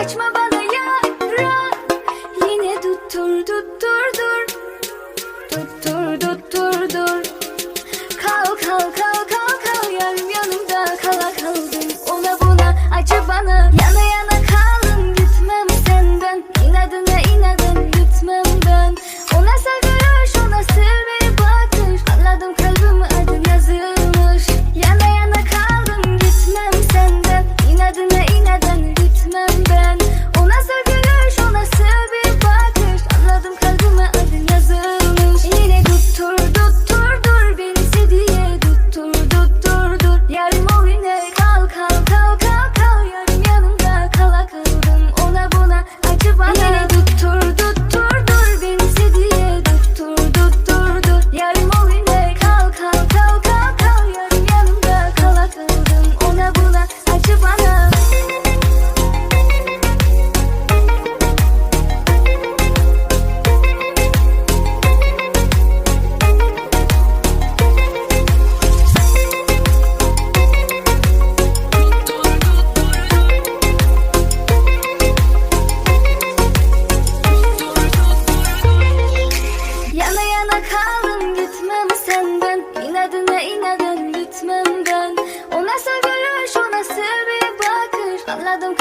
açma bana yara Yine tuttur tuttur dur. Tuttur adım